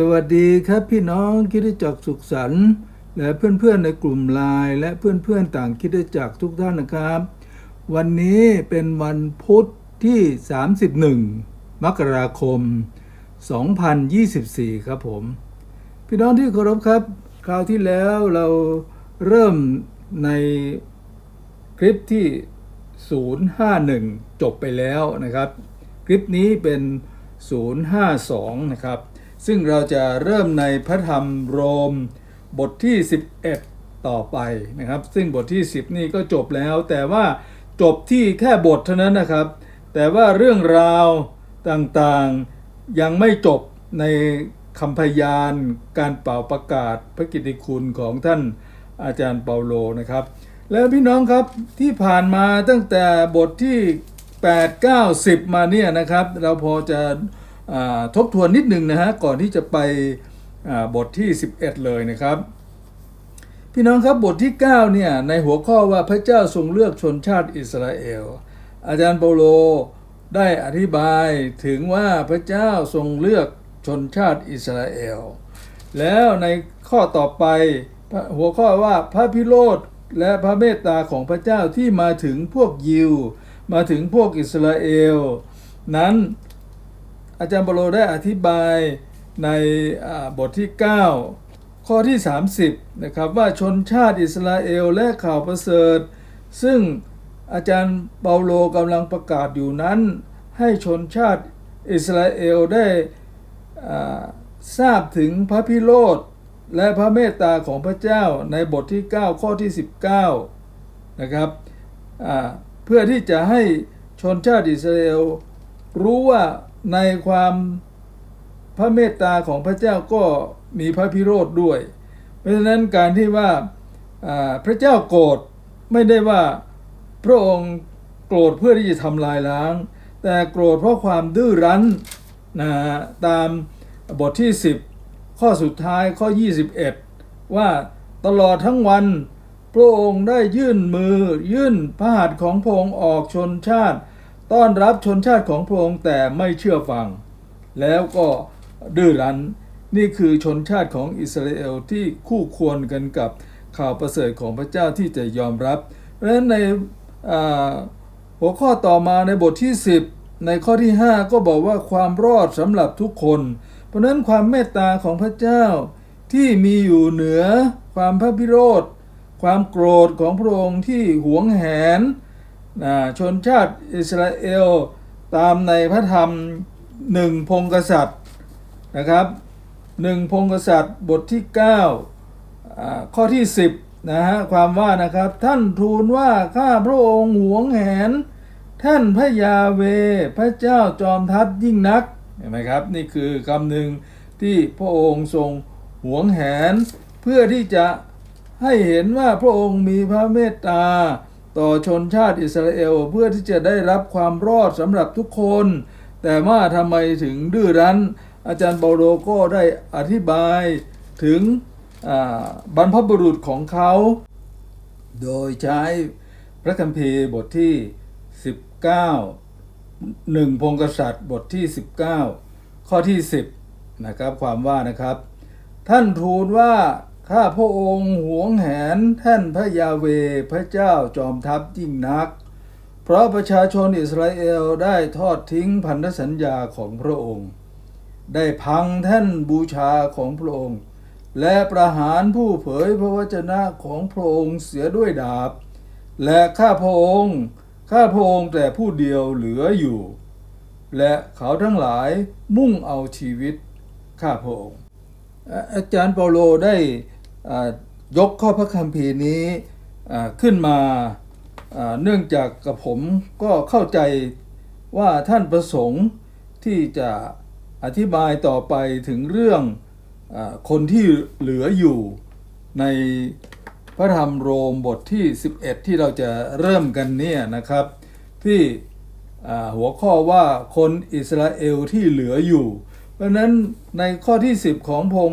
สวัสดีครับพี่น้องคิดจักสุขสันต์และเพื่อนๆในกลุ่มไลน์และเพื่อนๆต่างคิดจักทุกท่านนะครับ วันนี้เป็นวันพุธที่ 31 มกราคม 2024 ครับผม พี่น้องที่เคารพครับ คราวที่แล้วเราเริ่มในคลิปที่ 051 จบไปแล้วนะครับ คลิปนี้เป็น 052 นะครับ ซึ่งเราจะเริ่มในพระธรรมโรมบทที่ 11 ต่อไปนะครับ ซึ่งบทที่ 10 นี่ก็จบแล้ว แต่ว่าจบที่แค่บทเท่านั้นนะครับ แต่ว่าเรื่องราวต่างๆยังไม่จบในคำพยานการเป่าประกาศพระกิติคุณของท่านอาจารย์เปาโลนะครับ แล้วพี่น้องครับที่ผ่านมาตั้งแต่บทที่ 8 9 10 มาเนี่ยนะครับ เราพอจะ ทบทวนนิดหนึ่งนะฮะก่อนที่จะไปบทที่ 11 เลยนะครับ พี่น้องครับบทที่ 9 เนี่ย ในหัวข้อว่าพระเจ้าทรงเลือกชนชาติอิสราเอล อาจารย์เปโลได้อธิบายถึงว่าพระเจ้าทรงเลือกชนชาติอิสราเอล แล้วในข้อต่อไปหัวข้อว่าพระพิโรธและพระเมตตาของพระเจ้าที่มาถึงพวกยิว มาถึงพวกอิสราเอล นั้น อาจารย์เปาโลได้อธิบายในบทที่ 9 ข้อที่ 30 นะครับว่าชนชาติอิสราเอลและข่าวประเสริฐ ซึ่งอาจารย์เปาโลกำลังประกาศอยู่นั้น ให้ชนชาติอิสราเอลได้ทราบถึงพระพิโรธและพระเมตตาของพระเจ้าในบทที่ 9 ข้อที่ 19 นะครับเพื่อที่จะให้ชนชาติอิสราเอลรู้ว่า ในความพระเมตตาของพระเจ้าก็มีพระพิโรธด้วย เพราะฉะนั้นการที่ว่าพระเจ้าโกรธไม่ได้ว่าพระองค์โกรธเพื่อที่จะทำลายล้าง แต่โกรธเพราะความดื้อรั้นนะฮะตามบทที่ 10 ข้อสุดท้ายข้อ 21 ว่าตลอดทั้งวัน พระองค์ได้ยื่นมือยื่นพระหัตถ์ของพระองค์ออกชนชาติ ต้อนรับชนชาติของพระองค์แต่ไม่เชื่อฟัง แล้วก็ดื้อรั้นนี่คือชนชาติของอิสราเอลที่คู่ควรกันกับข่าวประเสริฐของพระเจ้าที่จะยอมรับเพราะฉะนั้นในหัวข้อต่อมาในบทที่ 10 ในข้อที่ 5 ก็บอกว่าความรอดสำหรับทุกคน เพราะฉะนั้นความเมตตาของพระเจ้าที่มีอยู่เหนือความพระพิโรธ ความโกรธของพระองค์ที่หวงแหน นะชนชาติอิสราเอลตามในพระธรรมหนึ่งพงกษัตริย์นะครับหนึ่งพงกษัตริย์บทที่9อ่าข้อที่ 10นะฮะความว่านะครับท่านทูลว่าข้าพระองค์หวงแหน ท่านพระยาเวพระเจ้าจอมทัพยิ่งนักเห็นไหมครับนี่คือคำหนึ่งที่พระองค์ทรงหวงแหน เพื่อที่จะให้เห็นว่าพระองค์มีพระเมตตา ต่อชนชาติอิสราเอลเพื่อที่จะได้รับความรอดสำหรับทุกคน แต่ว่าทำไมถึงดื้อรั้น อาจารย์เปาโลก็ได้อธิบายถึงบรรพบุรุษของเขา โดยใช้พระคัมภีร์บทที่ 19หนึ่งพงกษัตริย์บทที่ 19 ข้อที่ 10นะครับความว่านะครับ ท่านทูลว่า ข้าพระองค์หวงแหนท่านพระยาเวพระเจ้าจอมทัพยิ่งนัก เพราะประชาชนอิสราเอลได้ทอดทิ้งพันธสัญญาของพระองค์ ได้พังแท่นบูชาของพระองค์ และประหารผู้เผยพระวจนะของพระองค์เสียด้วยดาบ และข้าพระองค์ข้าพระองค์แต่ผู้เดียวเหลืออยู่ และเขาทั้งหลายมุ่งเอาชีวิตข้าพระองค์อาจารย์เปาโลได้ ยกข้อพระคัมภีร์นี้ขึ้นมาเนื่องจากกับผมก็เข้าใจว่าท่านประสงค์ที่จะอธิบายต่อไปถึงเรื่องอคนที่เหลืออยู่ในพระธรรมโรมบทที่ 11 ที่เราจะเริ่มกันเนี่ยนะครับ ที่หัวข้อว่าคนอิสราเอลที่เหลืออยู่ เพราะนั้นในข้อที่ 10 ของพง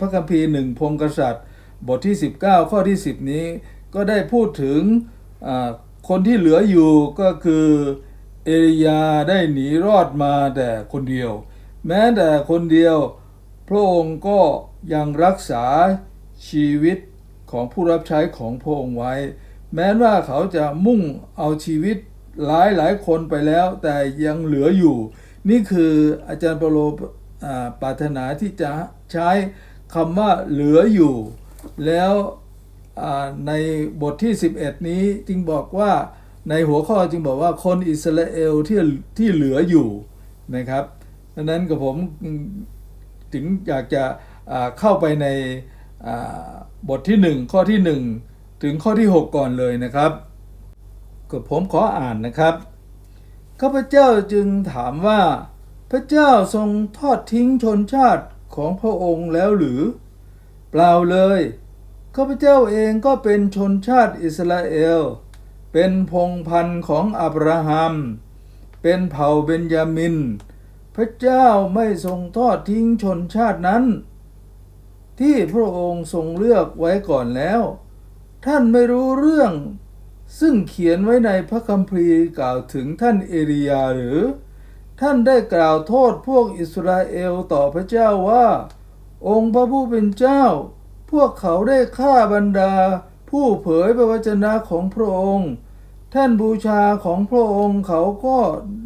พระคัมภีร์หนึ่งพงกษัตริย์ บทที่ 19 ข้อที่ 10 นี้ก็ได้พูดถึงคนที่เหลืออยู่ก็คือเอลียาได้หนีรอดมาแต่คนเดียว แม้แต่คนเดียว พระองค์ก็ยังรักษาชีวิตของผู้รับใช้ของพระองค์ไว้ แม้ว่าเขาจะมุ่งเอาชีวิตหลายหลายคนไปแล้ว แต่ยังเหลืออยู่ นี่คืออาจารย์เปโล ปรารถนาที่จะใช้คำว่าเหลืออยู่ แล้วในบทที่ 11 นี้จึงบอกว่าในหัวข้อจึงบอกว่าคนอิสราเอลที่ที่เหลืออยู่นะครับดังนั้นกับผมถึงอยากจะเข้าไปในบทที่ 1 ข้อที่ 1 ถึงข้อที่ 6 ก่อนเลยนะครับก็ผมขออ่านนะครับข้าพเจ้าจึงถามว่า พระเจ้าทรงทอดทิ้งชนชาติของพระองค์แล้วหรือ เปล่าเลยข้าพเจ้าเองก็เป็นชนชาติอิสราเอล เป็นพงพันธ์ของอับราฮัม เป็นเผ่าเบนยามิน พระเจ้าไม่ทรงทอดทิ้งชนชาตินั้น ที่พระองค์ทรงเลือกไว้ก่อนแล้ว ท่านไม่รู้เรื่อง ซึ่งเขียนไว้ในพระคัมภีร์กล่าวถึงท่านเอลียาหรือ ท่านได้กล่าวโทษพวกอิสราเอลต่อพระเจ้าว่า องค์พระผู้เป็นเจ้า พวกเขาได้ฆ่าบรรดา ผู้เผยพระวจนะของพระองค์ ท่านบูชาของพระองค์เขาก็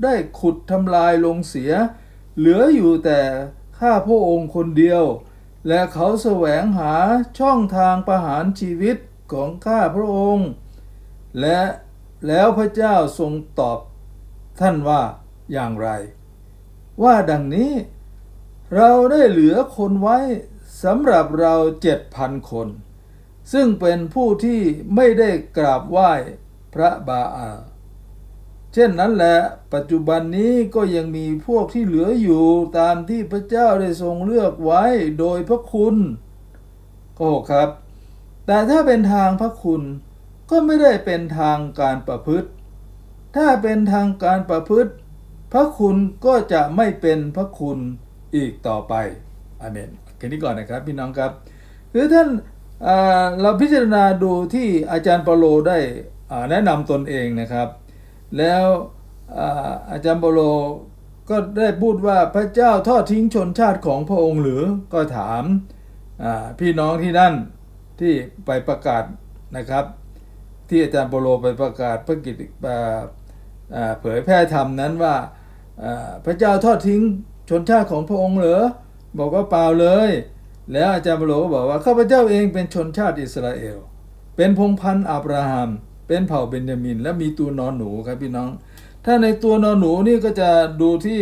ได้ขุดทำลายลงเสีย เหลืออยู่แต่ข้าพระองค์คนเดียว และเขาแสวงหาช่องทางประหารชีวิตของข้าพระองค์ และแล้วพระเจ้าทรงตอบท่านว่า อย่างไร ว่าดังนี้ เราได้เหลือคนไว้สำหรับเราเจ็ดพันคน ซึ่งเป็นผู้ที่ไม่ได้กราบไหว้พระบาอาเช่นนั้นแหละปัจจุบันนี้ก็ยังมีพวกที่เหลืออยู่ตามที่พระเจ้าได้ทรงเลือกไว้โดยพระคุณก็ครับ แต่ถ้าเป็นทางพระคุณก็ไม่ได้เป็นทางการประพฤติ ถ้าเป็นทางการประพฤติ พระคุณก็จะไม่เป็นพระคุณอีกต่อไปอาเมนแค่นี้ก่อนนะครับพี่น้องครับคือท่านอ่าเราพิจารณาดูที่อาจารย์เปโลได้แนะนำตนเองนะครับ แล้วอาอาจารย์เปโลก็ได้พูดว่าพระเจ้าทอดทิ้งชนชาติของพระองค์หรือก็ถามาพี่น้องที่นั่นที่ไปประกาศนะครับ ที่อาจารย์เปโลไปประกาศพระกิตติอ่าอ่าเผยแพร่ธรรมนั้นว่า พระเจ้าทอดทิ้งชนชาติของพระองค์เหรอบอกว่าเปล่าเลย แล้วอาจารย์เปโลก็บอกว่าข้าพเจ้าเองเป็นชนชาติอิสราเอล เป็นพงพันธ์อับราฮัม เป็นเผ่าเบนยามิน และมีตัวนอนหนูครับพี่น้อง ถ้าในตัวนอนหนูนี่ก็จะดูที่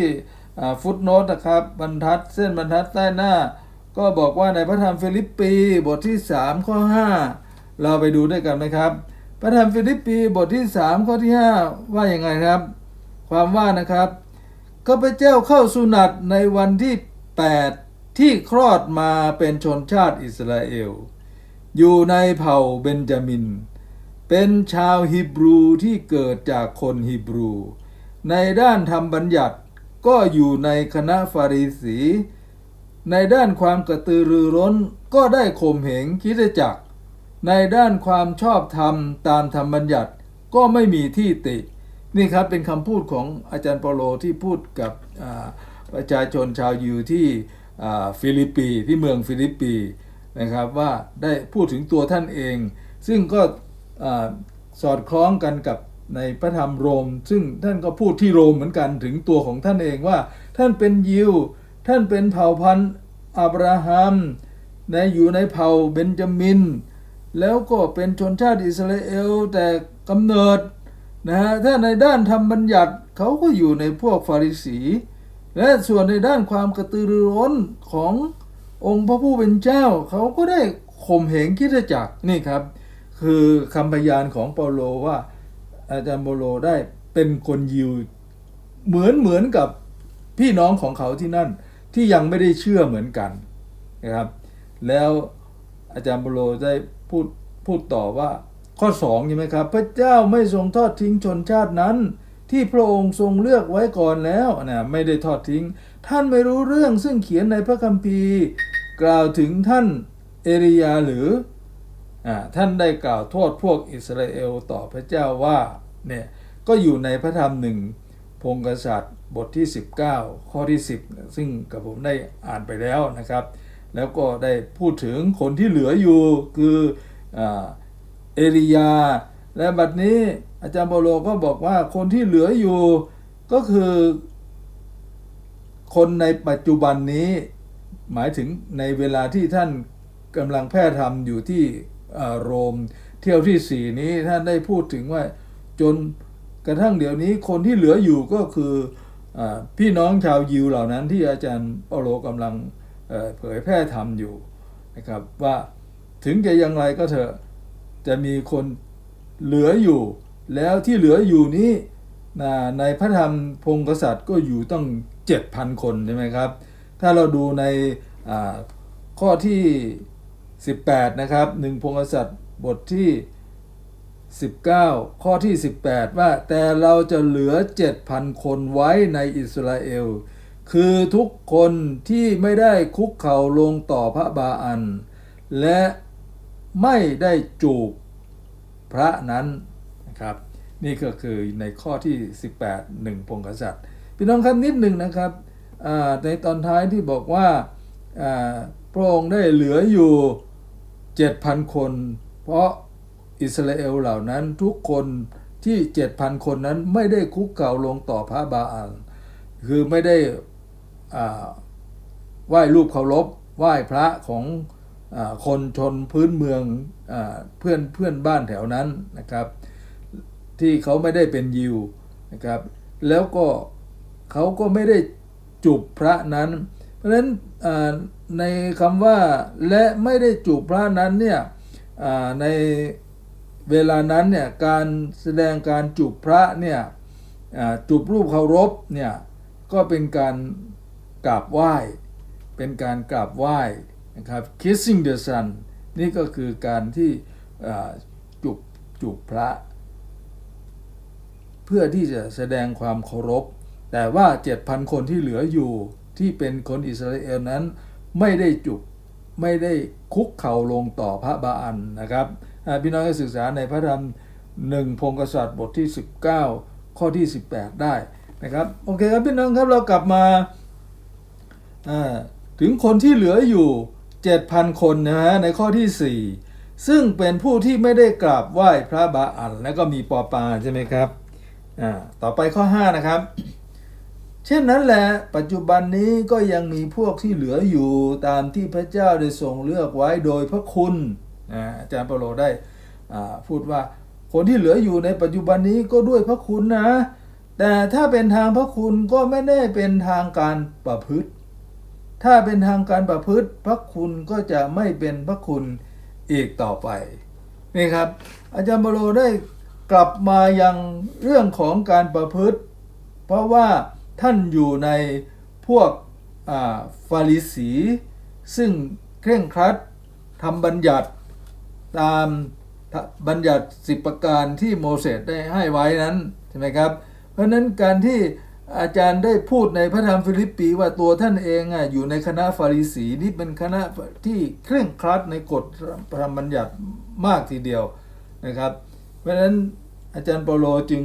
ฟุตโนตนะครับบรรทัดเส้นบรรทัดใต้หน้า ก็บอกว่าในพระธรรมฟิลิปปีบทที่ 3 ข้อ 5 เราไปดูด้วยกันไหมครับ พระธรรมฟิลิปปีบทที่ 3 ข้อที่ 5 ว่าอย่างไงครับ ความว่านะครับ ข้าพเจ้าเข้าสุนัตในวันที่ 8 ที่คลอดมาเป็นชนชาติอิสราเอล อยู่ในเผ่าเบนจามิน เป็นชาวฮีบรูที่เกิดจากคนฮีบรู ในด้านธรรมบัญญัติก็อยู่ในคณะฟาริสี ในด้านความกระตือรือร้นก็ได้ข่มเหงคิดจัก ในด้านความชอบธรรมตามธรรมบัญญัติก็ไม่มีที่ติ นี่ครับเป็นคำพูดของอาจารย์เปโลที่พูดกับประชาชนชาวยิวที่ฟิลิปปีที่เมืองฟิลิปปีนะครับว่าได้พูดถึงตัวท่านเอง ซึ่งก็อสอดคล้องกันกับในพระธรรมโรม ซึ่งท่านก็พูดที่โรมเหมือนกันถึงตัวของท่านเองว่า ท่านเป็นยิว ท่านเป็นเผ่าพันธุ์อับราฮัมในอยู่ในเผ่าเบนจามิน แล้วก็เป็นชนชาติอิสราเอลแต่กำเนิด นะฮะถ้าในด้านธรรมบัญญัติเขาก็อยู่ในพวกฟาริสี และส่วนในด้านความกระตือรือร้นขององค์พระผู้เป็นเจ้า เขาก็ได้ข่มเหงคิดจักรนี่ครับ คือคำพยานของเปาโลว่า อาจารย์เปาโลได้เป็นคนยิวเหมือนเหมือนกับพี่น้องของเขาที่นั่นที่ยังไม่ได้เชื่อเหมือนกันนะครับ แล้วอาจารย์เปาโลได้พูดพูดต่อว่า ข้อ2ใช่ไหมครับ พระเจ้าไม่ทรงทอดทิ้งชนชาตินั้น ที่พระองค์ทรงเลือกไว้ก่อนแล้วนะไม่ได้ทอดทิ้ง ท่านไม่รู้เรื่องซึ่งเขียนในพระคัมภีร์ กล่าวถึงท่านเอลียาหรืออ่าท่านได้กล่าวโทษพวกอิสราเอลต่อพระเจ้าว่าเนี่ยก็อยู่ในพระธรรมหนึ่งพงกษัตริย์บทที่ 19 ข้อที่ 10 ซึ่งกับผมได้อ่านไปแล้วนะครับ แล้วก็ได้พูดถึงคนที่เหลืออยู่คืออา เอลียา และบัดนี้อาจารย์เปาโลก็บอกว่าคนที่เหลืออยู่ก็คือ คนในปัจจุบันนี้ หมายถึงในเวลาที่ท่านกำลังแพร่ธรรมอยู่ที่โรม เที่ยวที่สี่นี้ท่านได้พูดถึงว่าจนกระทั่งเดี๋ยวนี้คนที่เหลืออยู่ก็คืออพี่น้องชาวยิวเหล่านั้นที่อาจารย์เปาโลกำลังเอ่อเผยแพร่ธรรมอยู่นะครับว่าถึงจะอย่างไรก็เถอะ จะมีคนเหลืออยู่ แล้วที่เหลืออยู่นี้นะในพระธรรมพงศ์กษัตริย์ก็อยู่ต้อง 7,000 คนใช่ไหมครับ ถ้าเราดูในข้อที่ 18 นะครับหนึ่งพงศ์กษัตริย์บทที่ 19 ข้อที่ 18 ว่าแต่เราจะเหลือ 7,000 คนไว้ในอิสราเอล คือทุกคนที่ไม่ได้คุกเข่าลงต่อพระบาอัน และ ไม่ได้จูบพระนั้นนะครับ นี่ก็คือในข้อที่ 18หนึ่งพงศ์กษัตริย์พี่น้องครับนิดหนึ่งนะครับในตอนท้ายที่บอกว่าพระองค์ได้เหลืออยู่ 7,000 คน เพราะอิสราเอลเหล่านั้นทุกคนที่ 7,000 คนนั้นไม่ได้คุกเข่าลงต่อพระบาอัลคือไม่ได้อ่าไหว้รูปเคารพไหว้พระของ คนชนพื้นเมืองอเพื่อนเพื่อนบ้านแถวนั้นนะครับ ที่เขาไม่ได้เป็นยิวนะครับ แล้วก็เขาก็ไม่ได้จูบพระนั้น เพราะฉะนั้นในคำว่าและไม่ได้จูบพระนั้นเนี่ยในเวลานั้นเนี่ยการแสดงการจูบพระเนี่ยจูบรูปเคารพเนี่ยก็เป็นการกราบไหว้ เป็นการกราบไหว้ นะครับ kissing the sun นี่ก็คือการที่จูบจูบพระ เพื่อที่จะแสดงความเคารพ แต่ว่า 7,000 คนที่เหลืออยู่ที่เป็นคนอิสราเอลนั้นไม่ได้จุบไม่ได้คุกเข่าลงต่อพระบาอันนะครับพี่น้องก็ศึกษาในพระธรรมหนึ่งพงศกษัตริย์บทที่ 19 ข้อที่ 18 ได้นะครับโอเคครับพี่น้องครับเรากลับมาถึงคนที่เหลืออยู่ 7,000 คนนะฮะในข้อที่ 4 ซึ่งเป็นผู้ที่ไม่ได้กราบไหว้พระบาอันแล้วก็มีปอปาใช่ไหมครับอ่าต่อไปข้อ 5 นะครับ เช่นนั้นแหละปัจจุบันนี้ก็ยังมีพวกที่เหลืออยู่ตามที่พระเจ้าได้ทรงเลือกไว้โดยพระคุณอ่าอาจารย์เปโลได้พูดว่าคนที่เหลืออยู่ในปัจจุบันนี้ก็ด้วยพระคุณนะ แต่ถ้าเป็นทางพระคุณก็ไม่ได้เป็นทางการประพฤติ ถ้าเป็นทางการประพฤติพระคุณก็จะไม่เป็นพระคุณอีกต่อไปนี่ครับ อาจารย์เปาโลได้กลับมายังเรื่องของการประพฤติ เพราะว่าท่านอยู่ในพวกฟาริสี ซึ่งเคร่งครัดทำบัญญัติตามบัญญัติสิบประการที่โมเสสได้ให้ไว้นั้นใช่ไหมครับ เพราะนั้นการที่ อาจารย์ได้พูดในพระธรรมฟิลิปปีว่าตัวท่านเองอะอยู่ในคณะฟาริสีนี่เป็นคณะที่เคร่งครัดในกฎพระธรรมบัญญัติมากทีเดียวนะครับ เพราะฉะนั้นอาจารย์เปโลจึง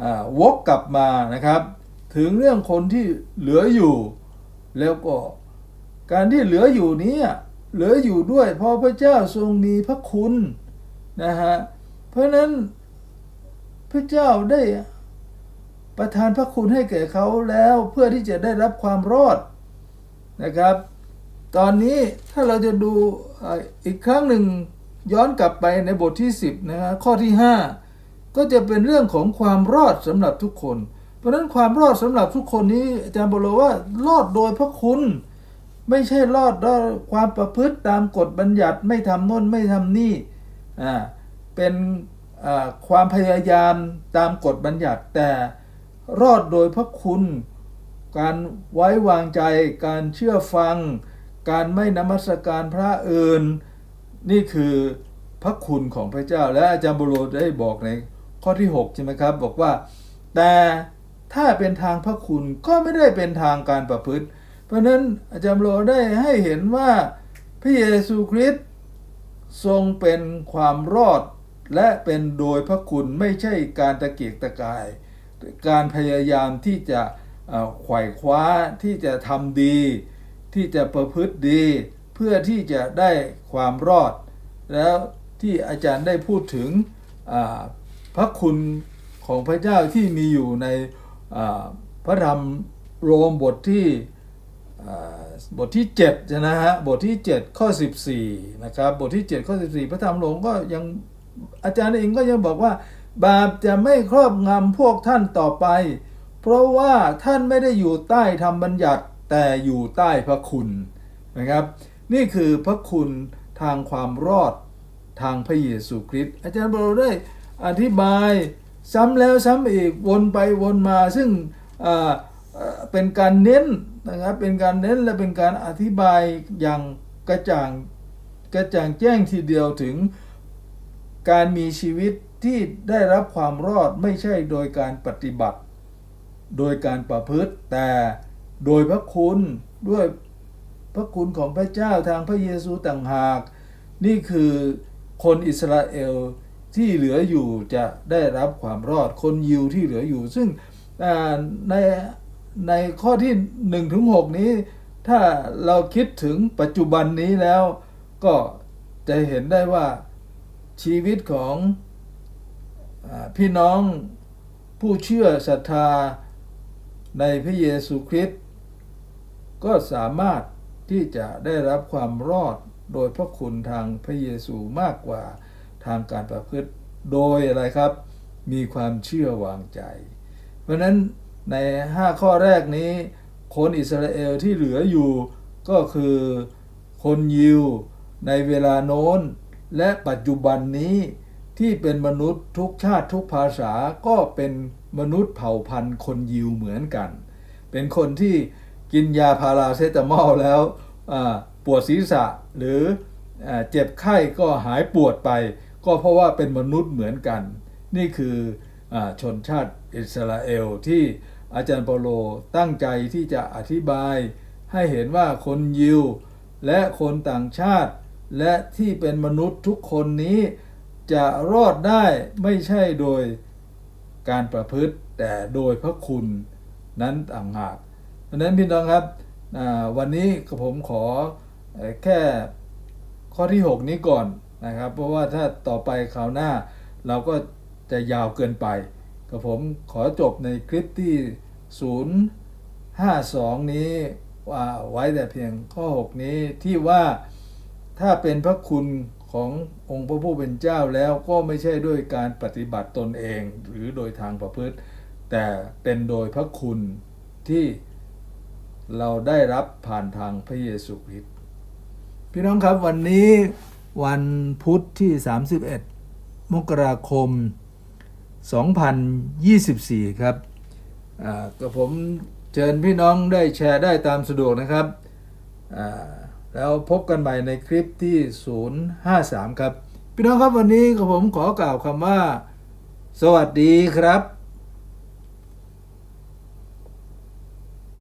อ่าวกกลับมานะครับ ถึงเรื่องคนที่เหลืออยู่แล้วก็การที่เหลืออยู่นี้เหลืออยู่ด้วยเพราะพระเจ้าทรงมีพระคุณนะฮะเพราะนั้นพระเจ้าได้ ประทานพระคุณให้แก่เขาแล้วเพื่อที่จะได้รับความรอดนะครับ ตอนนี้ถ้าเราจะดูอีกครั้งหนึ่งย้อนกลับไปในบทที่ 10นะฮะข้อที่ 5 ก็จะเป็นเรื่องของความรอดสำหรับทุกคน เพราะฉะนั้นความรอดสำหรับทุกคนนี้อาจารย์บอกเลยว่ารอดโดยพระคุณ ไม่ใช่รอดด้วยความประพฤติตามกฎบัญญัติไม่ทำโน่นไม่ทำนี่อ่าเป็นความพยายามตามกฎบัญญัติแต่ รอดโดยพระคุณ การไว้วางใจ การเชื่อฟัง การไม่นมัสการพระอื่นนี่คือพระคุณของพระเจ้า และอาจารย์บุโรได้บอกในข้อที่6ใช่ไหมครับ บอกว่า แต่ถ้าเป็นทางพระคุณก็ไม่ได้เป็นทางการประพฤติ เพราะฉะนั้นอาจารย์บุโรได้ให้เห็นว่าพระเยซูคริสต์ทรงเป็นความรอด และเป็นโดยพระคุณไม่ใช่การตะเกียกตะกาย การพยายามที่จะไขว่คว้าที่จะทำดี ที่จะประพฤติดี เพื่อที่จะได้ความรอด แล้วที่อาจารย์ได้พูดถึงพระคุณของพระเจ้าที่มีอยู่ในพระธรรมโรมบทที่บทที่7นะฮะบทที่ 7 ข้อ 14นะครับบทที่ 7 ข้อ 14 พระธรรมหลวงก็ยังอาจารย์เองก็ยังบอกว่า บาปจะไม่ครอบงำพวกท่านต่อไป เพราะว่าท่านไม่ได้อยู่ใต้ธรรมบัญญัติแต่อยู่ใต้พระคุณนะครับ นี่คือพระคุณทางความรอดทางพระเยซูคริสต์อาจารย์บรได้อธิบายซ้ำแล้วซ้ำอีกวนไปวนมาซึ่งเอ่อเป็นการเน้นนะครับเป็นการเน้นและเป็นการอธิบายอย่างกระจ่างกระจ่างแจ้งทีเดียวถึงการมีชีวิต ที่ได้รับความรอดไม่ใช่โดยการปฏิบัติ โดยการประพฤติ แต่โดยพระคุณด้วยพระคุณของพระเจ้าทางพระเยซูต่างหาก นี่คือคนอิสราเอลที่เหลืออยู่จะได้รับความรอดคนยิวที่เหลืออยู่ ซึ่งในในข้อที่1ถึง6นี้ ถ้าเราคิดถึงปัจจุบันนี้แล้ว ก็จะเห็นได้ว่าชีวิตของ พี่น้องผู้เชื่อศรัทธาในพระเยซูคริสต์ก็สามารถที่จะได้รับความรอดโดยพระคุณทางพระเยซูมากกว่าทางการประพฤติโดยอะไรครับ มีความเชื่อวางใจ เพราะนั้นใน 5 ข้อแรกนี้ คนอิสราเอลที่เหลืออยู่ก็คือคนยิวในเวลาโน้น และปัจจุบันนี้ ที่เป็นมนุษย์ทุกชาติทุกภาษาก็เป็นมนุษย์เผ่าพันธุ์คนยิวเหมือนกัน เป็นคนที่กินยาพาราเซตามอลแล้วปวดศีรษะหรืออเจ็บไข้ก็หายปวดไป ก็เพราะว่าเป็นมนุษย์เหมือนกัน นี่คืออชนชาติอิสราเอลที่อาจารย์เปโลตั้งใจที่จะอธิบายให้เห็นว่าคนยิว และคนต่างชาติ และที่เป็นมนุษย์ทุกคนนี้ จะรอดได้ไม่ใช่โดยการประพฤติแต่โดยพระคุณนั้นต่างหากดังนั้นพี่น้องครับวันนี้ก็ผมขอแค่ข้อที่ 6 นี้ก่อนนะครับ เพราะว่าถ้าต่อไปคราวหน้าเราก็จะยาวเกินไปก็ผมขอจบในคลิปที่ 052 นี้ไว้แต่เพียงข้อ 6 นี้ที่ว่าถ้าเป็นพระคุณ ขององค์พระผู้เป็นเจ้าแล้วก็ไม่ใช่ด้วยการปฏิบัติตนเองหรือโดยทางประพฤติ แต่เป็นโดยพระคุณที่เราได้รับผ่านทางพระเยซูคริสต์พี่น้องครับวันนี้วันพุธที่ 31 มกราคม 2024 ครับอ่าก็ผมเชิญพี่น้องได้แชร์ได้ตามสะดวกนะครับ แล้วพบกันใหม่ในคลิปที่ 053 ครับ พี่น้องครับวันนี้ผมขอกล่าวคำว่า สวัสดีครับ